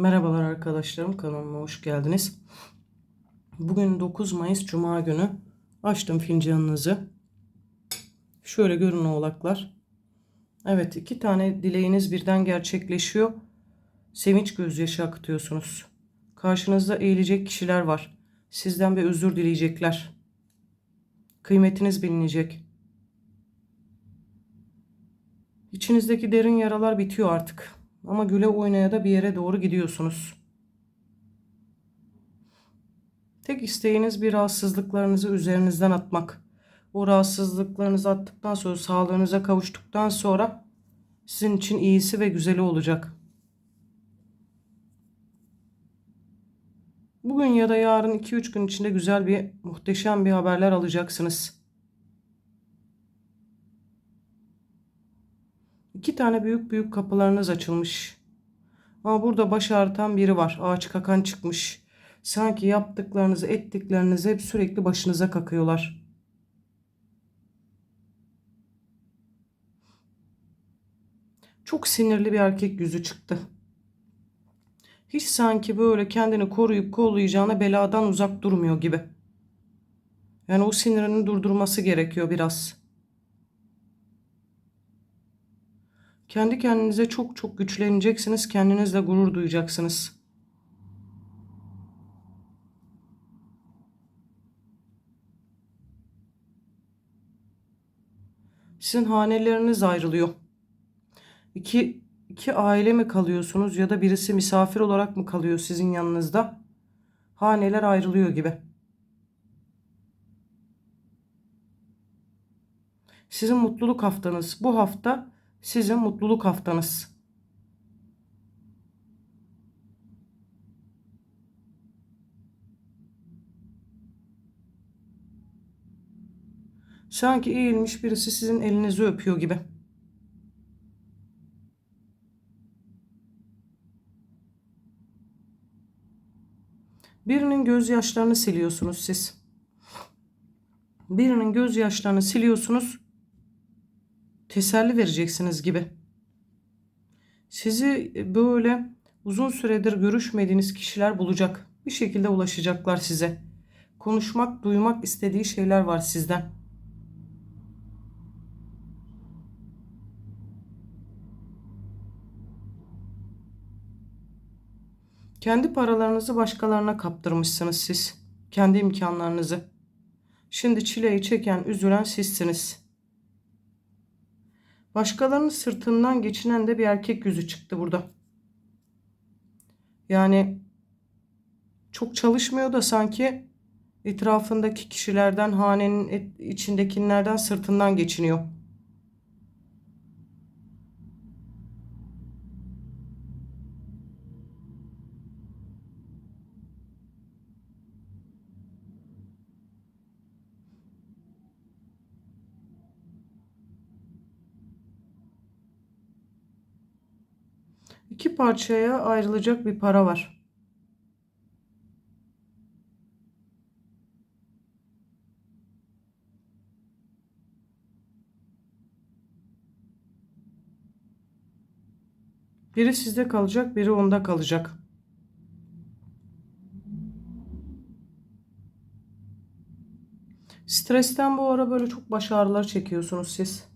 Merhabalar arkadaşlarım kanalıma hoş geldiniz. Bugün 9 Mayıs Cuma günü açtım fincanınızı. Şöyle görün oğlaklar. Evet iki tane dileğiniz birden gerçekleşiyor. Sevinç gözyaşı akıtıyorsunuz. Karşınızda eğilecek kişiler var. Sizden bir özür dileyecekler. Kıymetiniz bilinecek. İçinizdeki derin yaralar bitiyor artık. Ama güle oynaya da bir yere doğru gidiyorsunuz. Tek isteğiniz bir rahatsızlıklarınızı üzerinizden atmak. O rahatsızlıklarınızı attıktan sonra sağlığınıza kavuştuktan sonra sizin için iyisi ve güzeli olacak. Bugün ya da yarın 2-3 gün içinde güzel bir muhteşem bir haberler alacaksınız. İki tane büyük büyük kapılarınız açılmış. Ama burada baş ağrıtan biri var. Ağaç kakan çıkmış. Sanki yaptıklarınızı, ettiklerinizi hep sürekli başınıza kakıyorlar. Çok sinirli bir erkek yüzü çıktı. Hiç sanki böyle kendini koruyup kollayacağına beladan uzak durmuyor gibi. Yani o sinirini durdurması gerekiyor biraz. Kendi kendinize çok çok güçleneceksiniz. Kendinizle gurur duyacaksınız. Sizin haneleriniz ayrılıyor. İki, iki aile mi kalıyorsunuz ya da birisi misafir olarak mı kalıyor sizin yanınızda? Haneler ayrılıyor gibi. Sizin mutluluk haftanız bu hafta sizin mutluluk haftanız. Sanki eğilmiş birisi sizin elinizi öpüyor gibi. Birinin gözyaşlarını siliyorsunuz siz. Birinin gözyaşlarını siliyorsunuz. Teselli vereceksiniz gibi. Sizi böyle uzun süredir görüşmediğiniz kişiler bulacak. Bir şekilde ulaşacaklar size. Konuşmak, duymak istediği şeyler var sizden. Kendi paralarınızı başkalarına kaptırmışsınız siz. Kendi imkanlarınızı. Şimdi çileyi çeken, üzülen sizsiniz. Başkalarının sırtından geçinen de bir erkek yüzü çıktı burada. Yani çok çalışmıyor da sanki etrafındaki kişilerden, hanenin içindekilerden sırtından geçiniyor. İki parçaya ayrılacak bir para var. Biri sizde kalacak, biri onda kalacak. Stresten bu ara böyle çok baş ağrıları çekiyorsunuz siz.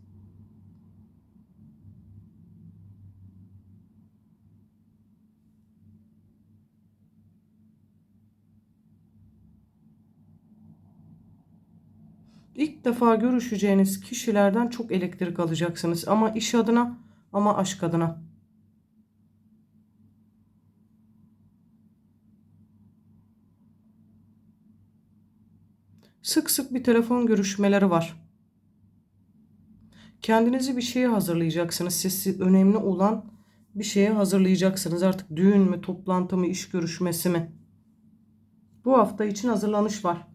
İlk defa görüşeceğiniz kişilerden çok elektrik alacaksınız. Ama iş adına ama aşk adına. Sık sık bir telefon görüşmeleri var. Kendinizi bir şeye hazırlayacaksınız. Siz önemli olan bir şeye hazırlayacaksınız. Artık düğün mü, toplantı mı, iş görüşmesi mi? Bu hafta için hazırlanış var.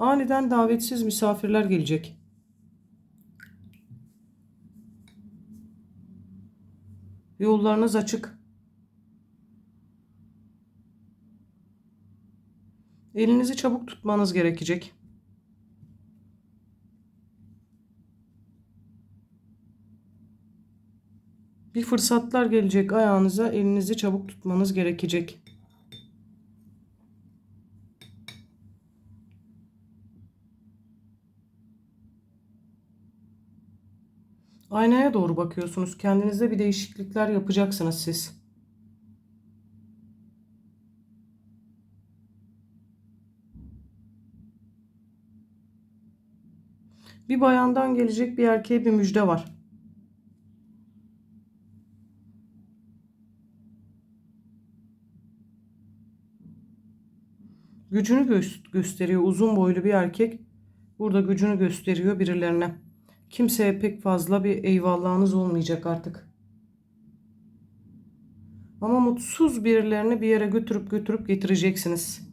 Aniden davetsiz misafirler gelecek. Yollarınız açık. Elinizi çabuk tutmanız gerekecek. Bir fırsatlar gelecek ayağınıza. Elinizi çabuk tutmanız gerekecek. Aynaya doğru bakıyorsunuz. Kendinizde bir değişiklikler yapacaksınız siz. Bir bayandan gelecek bir erkeğe bir müjde var. Gücünü gö- gösteriyor. Uzun boylu bir erkek. Burada gücünü gösteriyor birilerine. Kimseye pek fazla bir eyvallahınız olmayacak artık. Ama mutsuz birilerini bir yere götürüp götürüp getireceksiniz.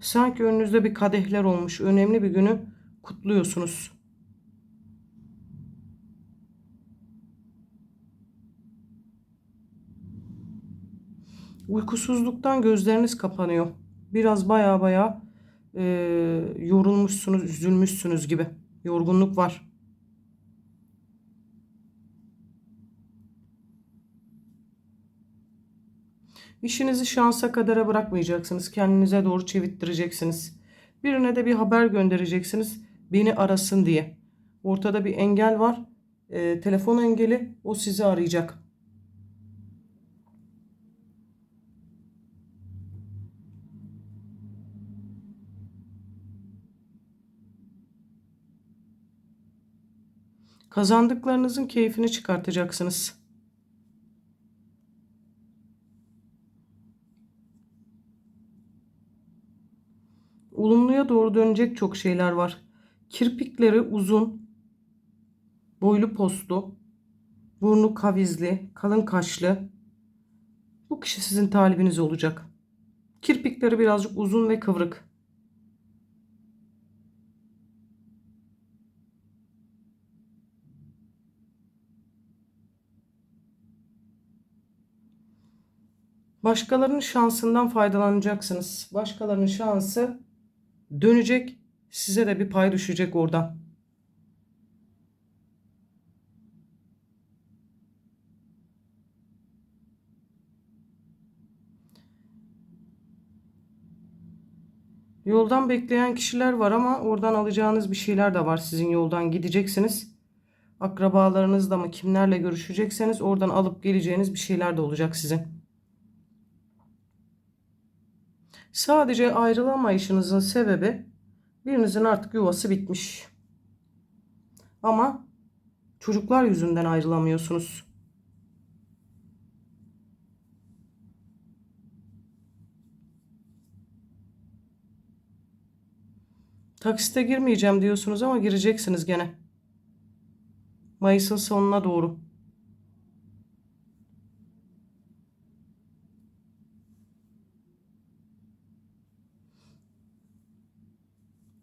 Sanki önünüzde bir kadehler olmuş. Önemli bir günü kutluyorsunuz. Uykusuzluktan gözleriniz kapanıyor. Biraz baya baya e, yorulmuşsunuz, üzülmüşsünüz gibi. Yorgunluk var. İşinizi şansa kadara bırakmayacaksınız. Kendinize doğru çevittireceksiniz. Birine de bir haber göndereceksiniz. Beni arasın diye. Ortada bir engel var. E, telefon engeli. O sizi arayacak. Kazandıklarınızın keyfini çıkartacaksınız. Olumluya doğru dönecek çok şeyler var. Kirpikleri uzun, boylu postlu, burnu kavizli, kalın kaşlı. Bu kişi sizin talibiniz olacak. Kirpikleri birazcık uzun ve kıvrık. Başkalarının şansından faydalanacaksınız. Başkalarının şansı dönecek. Size de bir pay düşecek oradan. Yoldan bekleyen kişiler var ama oradan alacağınız bir şeyler de var. Sizin yoldan gideceksiniz. Akrabalarınızla mı kimlerle görüşecekseniz oradan alıp geleceğiniz bir şeyler de olacak sizin. Sadece ayrılamayışınızın sebebi birinizin artık yuvası bitmiş. Ama çocuklar yüzünden ayrılamıyorsunuz. Taksite girmeyeceğim diyorsunuz ama gireceksiniz gene. Mayıs'ın sonuna doğru.